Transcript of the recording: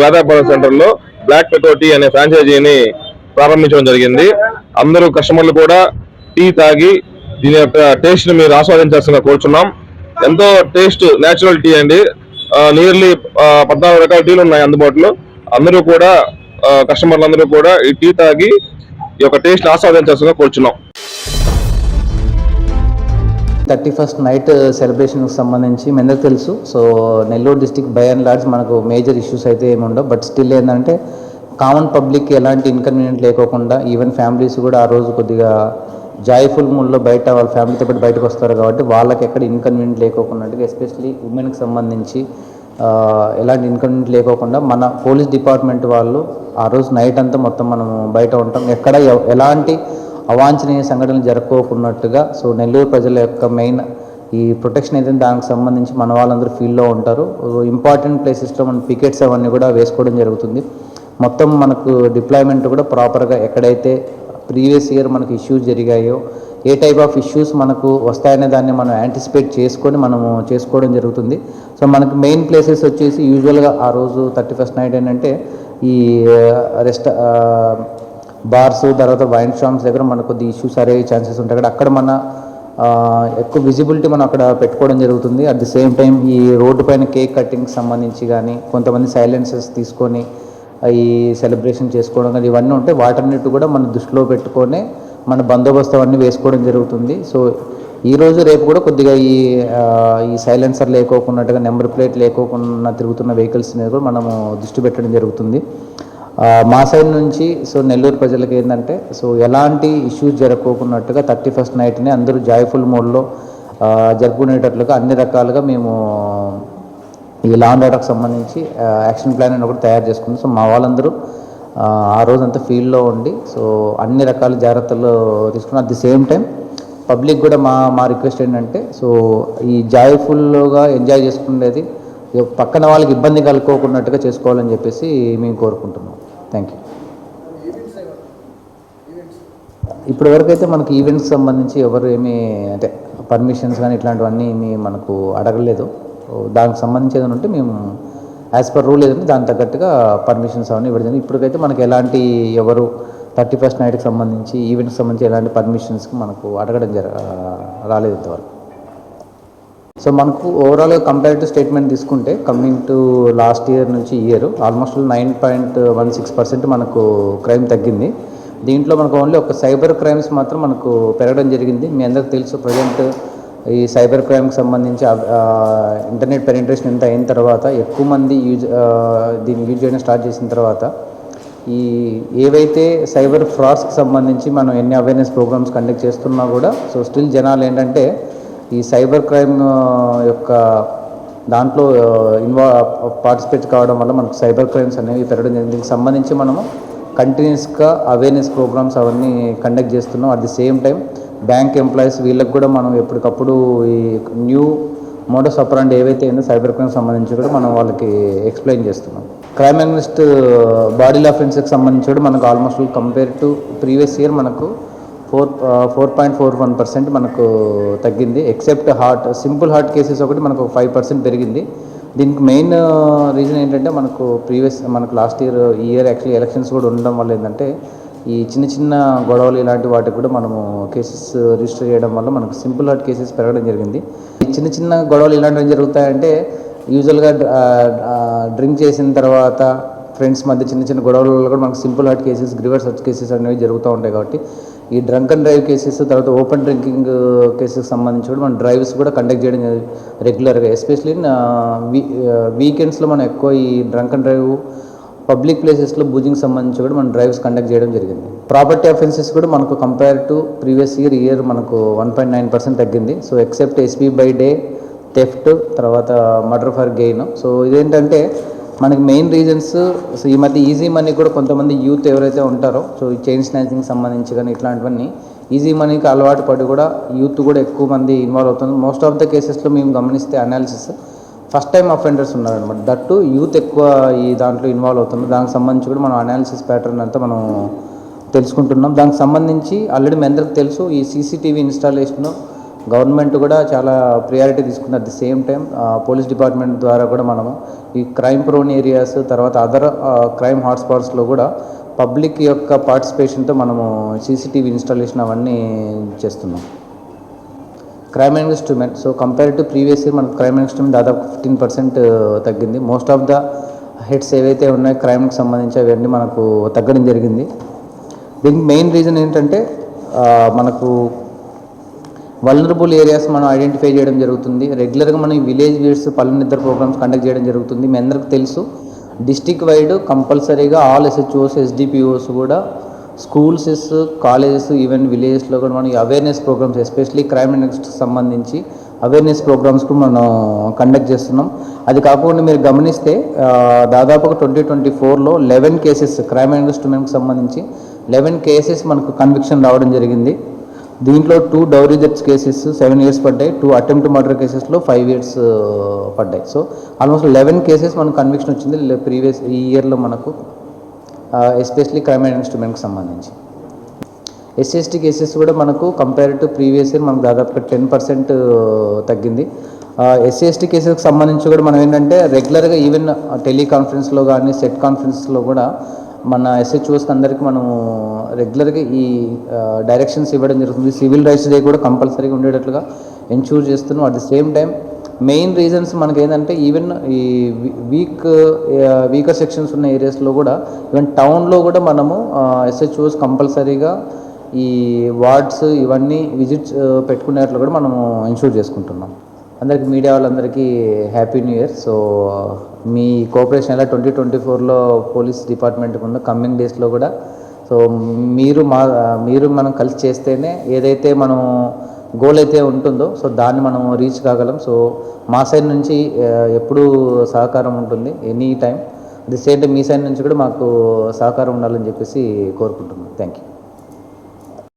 వేదాపురం సెంటర్లో black pekoe tea అనే ఫ్రాంచైజీని ప్రారంభించడం జరిగింది. అందరూ కస్టమర్లు కూడా టీ తాగి దీని యొక్క టేస్ట్ని మీరు ఆస్వాదించాల్సిన కోరుచున్నాం. ఎంతో టేస్ట్ నేచురల్ టీ అండి. నియర్లీ పద్నాలుగు రకాల టీలు ఉన్నాయి అందుబాటులో. అందరూ కూడా కస్టమర్లు అందరూ కూడా ఈ టీ తాగి ఈ యొక్క టేస్ట్ ఆస్వాదించాల్సిన కోరుచున్నాం. థర్టీ ఫస్ట్ నైట్ uh, సెలబ్రేషన్కి సంబంధించి మీ అందరికి తెలుసు. So Nellore district by and large మనకు మేజర్ ఇష్యూస్ అయితే ఏమి ఉండవు. బట్ స్టిల్ ఏంటంటే కామన్ పబ్లిక్ ఎలాంటి ఇన్కన్వీనియంట్ లేకోకుండా ఈవెన్ ఫ్యామిలీస్ కూడా ఆ రోజు కొద్దిగా జాయ్ఫుల్ మూడ్లో బయట వాళ్ళ ఫ్యామిలీతో పాటు బయటకు వస్తారు కాబట్టి వాళ్ళకి ఎక్కడ ఇన్కన్వీనియంట్ లేకోకుండా ఎస్పెషలీ ఉమెన్కి సంబంధించి ఎలాంటి ఇన్కన్వీనియంట్ లేకోకుండా మన పోలీస్ డిపార్ట్మెంట్ వాళ్ళు ఆ రోజు నైట్ అంతా మొత్తం మనం బయట ఉంటాం. ఎక్కడ ఎలాంటి అవాంఛనీయ సంఘటనలు జరగకోకున్నట్టుగా సో నెల్లూరు ప్రజల యొక్క మెయిన్ ఈ ప్రొటెక్షన్ అయితే దానికి సంబంధించి మన వాళ్ళందరూ ఫీల్డ్లో ఉంటారు. ఇంపార్టెంట్ ప్లేసెస్లో మన పికెట్స్ అవన్నీ కూడా వేసుకోవడం జరుగుతుంది. మొత్తం మనకు డిప్లాయ్మెంట్ కూడా ప్రాపర్గా ఎక్కడైతే ప్రీవియస్ ఇయర్ మనకు ఇష్యూస్ జరిగాయో ఏ టైప్ ఆఫ్ ఇష్యూస్ మనకు వస్తాయనే దాన్ని మనం యాంటిసిపేట్ చేసుకొని మనము చేసుకోవడం జరుగుతుంది. సో మనకు మెయిన్ ప్లేసెస్ వచ్చేసి యూజువల్గా ఆ రోజు థర్టీ ఫస్ట్ నైట్ ఏంటంటే ఈ రెస్ట్ బార్స్ తర్వాత వైన్ షాప్స్ దగ్గర మనకు కొద్ది ఇష్యూస్ అయ్యే ఛాన్సెస్ ఉంటాయి. అక్కడ అక్కడ మన ఎక్కువ విజిబిలిటీ మనం అక్కడ పెట్టుకోవడం జరుగుతుంది. అట్ ది సేమ్ టైం ఈ రోడ్డు పైన కేక్ కటింగ్కి సంబంధించి కానీ కొంతమంది సైలెన్సెస్ తీసుకొని ఈ సెలబ్రేషన్ చేసుకోవడం కానీ ఇవన్నీ ఉంటే వాటన్నిటి కూడా మన దృష్టిలో పెట్టుకొని మన బందోబస్తు అవన్నీ వేసుకోవడం జరుగుతుంది. సో ఈ రోజు రేపు కూడా కొద్దిగా ఈ ఈ సైలెన్సర్ లేకోకున్నట్టుగా నెంబర్ ప్లేట్ లేకోకుండా తిరుగుతున్న వెహికల్స్ మీద కూడా మనము దృష్టి పెట్టడం జరుగుతుంది. మా సైడ్ నుంచి సో నెల్లూరు ప్రజలకు ఏంటంటే సో ఎలాంటి ఇష్యూస్ జరగకోకున్నట్టుగా థర్టీ ఫస్ట్ నైట్ని అందరూ జాయ్ఫుల్ మోడ్లో జరుపుకునేటట్లుగా అన్ని రకాలుగా మేము ఈ లా అండ్ ఆర్డర్కి సంబంధించి యాక్షన్ ప్లాన్ అని ఒకటి తయారు చేసుకున్నాం. సో మా వాళ్ళందరూ ఆ, రోజంతా ఫీల్డ్లో ఉండి సో అన్ని రకాల జాగ్రత్తలు తీసుకున్నాం at the same time public కూడా మా మా రిక్వెస్ట్ ఏంటంటే సో ఈ జాయ్ఫుల్గా ఎంజాయ్ చేసుకునేది పక్కన వాళ్ళకి ఇబ్బంది కలుపుకోకున్నట్టుగా చేసుకోవాలని చెప్పేసి మేము కోరుకుంటున్నాం. థ్యాంక్ యూ ఇప్పటి వరకు అయితే మనకి ఈవెంట్స్ సంబంధించి ఎవరు ఏమీ అంటే పర్మిషన్స్ కానీ ఇట్లాంటివన్నీ ఏమీ మనకు అడగలేదు. దానికి సంబంధించి ఏదైనా ఉంటే మేము యాజ్ పర్ రూల్ ఏదంటే దానికి తగ్గట్టుగా పర్మిషన్స్ అవన్నీ ఇవ్వడం ఇప్పటికైతే మనకు ఎలాంటి ఎవరు థర్టీ ఫస్ట్ నైట్కి సంబంధించి ఈవెంట్కి సంబంధించి ఎలాంటి పర్మిషన్స్కి మనకు అడగడం జర రాలేదు ఇంతవరకు. సో మనకు ఓవరాల్గా కంపేరిటివ్ స్టేట్మెంట్ తీసుకుంటే కమింగ్ టు లాస్ట్ ఇయర్ నుంచి year almost nine point one six percent మనకు క్రైమ్ తగ్గింది. దీంట్లో మనకు ఓన్లీ ఒక సైబర్ క్రైమ్స్ మాత్రం మనకు పెరగడం జరిగింది. మీ అందరికి తెలుసు ప్రజెంట్ ఈ సైబర్ క్రైమ్కి సంబంధించి ఇంటర్నెట్ పెనిట్రేషన్ ఎంత అయిన తర్వాత ఎక్కువ మంది యూజ్ దీన్ని యూజ్ చేయడం స్టార్ట్ చేసిన తర్వాత ఈ ఏవైతే సైబర్ ఫ్రాడ్స్కి సంబంధించి మనం ఎన్ని అవేర్నెస్ ప్రోగ్రామ్స్ కండక్ట్ చేస్తున్నా కూడా సో స్టిల్ జనాలు ఏంటంటే ఈ సైబర్ క్రైమ్ యొక్క దాంట్లో ఇన్వా పార్టిసిపేట్ కావడం వల్ల మనకు సైబర్ క్రైమ్స్ అనేవి పెరగడం జరిగింది. దీనికి సంబంధించి మనము కంటిన్యూస్గా అవేర్నెస్ ప్రోగ్రామ్స్ అవన్నీ కండక్ట్ చేస్తున్నాం. At the same time bank employees వీళ్ళకి కూడా మనం ఎప్పటికప్పుడు ఈ న్యూ మోడస్ అపరాండ్ ఏవైతే ఉందో సైబర్ క్రైమ్ సంబంధించి కూడా మనం వాళ్ళకి ఎక్స్ప్లెయిన్ చేస్తున్నాం. క్రైమ్ అగ్నిస్ట్ బాడీ అఫెన్స్కి సంబంధించి కూడా మనకు almost compare to previous year మనకు four four point four one percent మనకు తగ్గింది except hurt simple hurt cases ఒకటి మనకు ఫైవ్ పర్సెంట్ పెరిగింది. దీనికి మెయిన్ రీజన్ ఏంటంటే మనకు ప్రీవియస్ మనకు లాస్ట్ ఇయర్ ఈ ఇయర్ యాక్చువల్లీ ఎలక్షన్స్ కూడా ఉండడం వల్ల ఏంటంటే ఈ చిన్న చిన్న గొడవలు ఇలాంటి వాటికి కూడా మనము కేసెస్ రిజిస్టర్ చేయడం వల్ల మనకు సింపుల్ హార్ట్ కేసెస్ పెరగడం జరిగింది. ఈ చిన్న చిన్న గొడవలు ఇలాంటివి జరుగుతాయంటే యూజువల్గా డ్రింక్ చేసిన తర్వాత ఫ్రెండ్స్ మధ్య చిన్న చిన్న గొడవల వల్ల కూడా మనకు సింపుల్ హార్ట్ కేసెస్ గ్రివర్ సర్చ్ కేసెస్ అనేవి జరుగుతూ ఉంటాయి కాబట్టి ఈ డ్రంక్ అండ్ డ్రైవ్ కేసెస్ తర్వాత ఓపెన్ డ్రింకింగ్ కేసెస్ సంబంధించి కూడా మనం డ్రైవ్స్ కూడా కండక్ట్ చేయడం రెగ్యులర్గా ఎస్పెషలీ వీకెండ్స్లో మనం ఎక్కువ ఈ డ్రంక్ అండ్ డ్రైవ్ పబ్లిక్ ప్లేసెస్లో బూజింగ్ సంబంధించి కూడా మనం డ్రైవ్స్ కండక్ట్ చేయడం జరిగింది. ప్రాపర్టీ అఫెన్సెస్ కూడా మనకు compare to previous year year మనకు వన్ పాయింట్ నైన్ పర్సెంట్ తగ్గింది. So except SB by day theft తర్వాత మర్డర్ ఫర్ గెయిన్ సో ఇదేంటంటే మనకి మెయిన్ రీజన్స్ సో ఈ మధ్య ఈజీ మనీ కూడా కొంతమంది యూత్ ఎవరైతే ఉంటారో సో ఈ చైన్ స్నాచింగ్ సంబంధించి కానీ ఇట్లాంటివన్నీ ఈజీ మనీకి అలవాటు పడి కూడా యూత్ కూడా ఎక్కువ మంది ఇన్వాల్వ్ అవుతుంది మోస్ట్ ఆఫ్ ద కేసెస్లో మేము గమనిస్తే అనాలిసిస్ ఫస్ట్ టైం అఫెండర్స్ ఉన్నారనమాట దట్టు యూత్ ఎక్కువ ఈ దాంట్లో ఇన్వాల్వ్ అవుతుంది దానికి సంబంధించి కూడా మనం అనాలిసిస్ ప్యాటర్న్ అంతా మనం తెలుసుకుంటున్నాం. దానికి సంబంధించి ఆల్రెడీ మీ అందరికి తెలుసు ఈ సీసీటీవీ ఇన్స్టాలేషన్ గవర్నమెంట్ కూడా చాలా ప్రియారిటీ తీసుకుంది. At the same time police department ద్వారా కూడా మనము ఈ క్రైమ్ ప్రోన్ ఏరియాస్ తర్వాత అదర్ క్రైమ్ హాట్స్పాట్స్లో కూడా పబ్లిక్ యొక్క పార్టిసిపేషన్తో మనము సీసీటీవీ ఇన్స్టాలేషన్ అవన్నీ చేస్తున్నాం. Crime and instrument so compare to previous year మనకు క్రైమ్ అండ్ ఇన్స్ట్రుమెంట్ దాదాపు ఫిఫ్టీన్ పర్సెంట్ తగ్గింది. మోస్ట్ ఆఫ్ ద హెడ్స్ ఏవైతే ఉన్నాయో క్రైమ్కి సంబంధించి అవన్నీ మనకు తగ్గడం జరిగింది. దీనికి మెయిన్ రీజన్ ఏంటంటే మనకు వల్నరబుల్ ఏరియాస్ మనం ఐడెంటిఫై చేయడం జరుగుతుంది. రెగ్యులర్గా మనం విలేజ్ వీడ్స్ పల్లె నిద్ర ప్రోగ్రామ్స్ కండక్ట్ చేయడం జరుగుతుంది. మీ అందరికి తెలుసు. డిస్టిక్ వైడ్ కంపల్సరీగా ఆల్ ఎస్హెచ్ఓస్ ఎస్డిపిఓస్ కూడా స్కూల్స్ కాలేజెస్ ఈవెన్ విలేజెస్లో కూడా మనం awareness programmes especially crime and సంబంధించి అవేర్నెస్ ప్రోగ్రామ్స్ కూడా మనం కండక్ట్ చేస్తున్నాం. అది కాకుండా మీరు గమనిస్తే దాదాపుగా ట్వంటీ ట్వంటీ ఫోర్లో లెవెన్ కేసెస్ క్రైమ్ అండ్ ఇన్వెస్ట్మెంట్కి సంబంధించి లెవెన్ కేసెస్ మనకు కన్విక్షన్ రావడం జరిగింది. దీంట్లో two dowry deaths cases seven years పడ్డాయి. టూ అటెంప్ట్ మర్డర్ కేసెస్లో ఫైవ్ ఇయర్స్ పడ్డాయి. సో ఆల్మోస్ట్ లెవెన్ కేసెస్ మనకు కన్విక్షన్ వచ్చింది. ప్రీవియస్ ఈ ఇయర్లో మనకు ఎస్పెషలీ క్రైమ్ అండ్ ఇన్స్ట్రుమెంట్కి సంబంధించి. ఎస్ఎస్టీ కేసెస్ కూడా మనకు కంపేర్ టు ప్రీవియస్ ఇయర్ మనకు దాదాపుగా టెన్ పర్సెంట్ uh, తగ్గింది. Uh, ఎస్సీఎస్టీ కేసెస్కి సంబంధించి కూడా మనం ఏంటంటే రెగ్యులర్గా ఈవెన్ టెలికాన్ఫరెన్స్లో కానీ సెట్ కాన్ఫరెన్స్లో కూడా మన ఎస్హెచ్ఓస్కి అందరికీ మనము రెగ్యులర్గా ఈ డైరెక్షన్స్ ఇవ్వడం జరుగుతుంది. సివిల్ రైట్స్ డే కూడా కంపల్సరీగా ఉండేటట్లుగా ఎన్షూర్ చేస్తున్నాం. At the same time main reasons మనకి ఏంటంటే ఈవెన్ ఈ వీక్ వీకర్ సెక్షన్స్ ఉన్న ఏరియాస్లో కూడా ఈవెన్ టౌన్లో కూడా మనము ఎస్హెచ్ఓస్ కంపల్సరీగా ఈ వార్డ్స్ ఇవన్నీ విజిట్స్ పెట్టుకునేట్లు కూడా మనము ఇన్షూర్ చేసుకుంటున్నాం. అందరికి మీడియా వాళ్ళందరికీ హ్యాపీ న్యూ ఇయర్ సో మీ కోఆపరేషన్ ఎలా ట్వంటీ ట్వంటీ ఫోర్లో పోలీస్ డిపార్ట్మెంట్ ఉందో కమ్మింగ్ డేస్లో కూడా? సో మీరు మా మీరు మనం కలిసి చేస్తేనే ఏదైతే మనం గోల్ అయితే ఉంటుందో సో దాన్ని మనం రీచ్ కాగలం. సో మా సైడ్ నుంచి ఎప్పుడూ సహకారం ఉంటుంది any time the same time me side నుంచి కూడా మాకు సహకారం ఉండాలని చెప్పేసి కోరుకుంటున్నాం. Thank you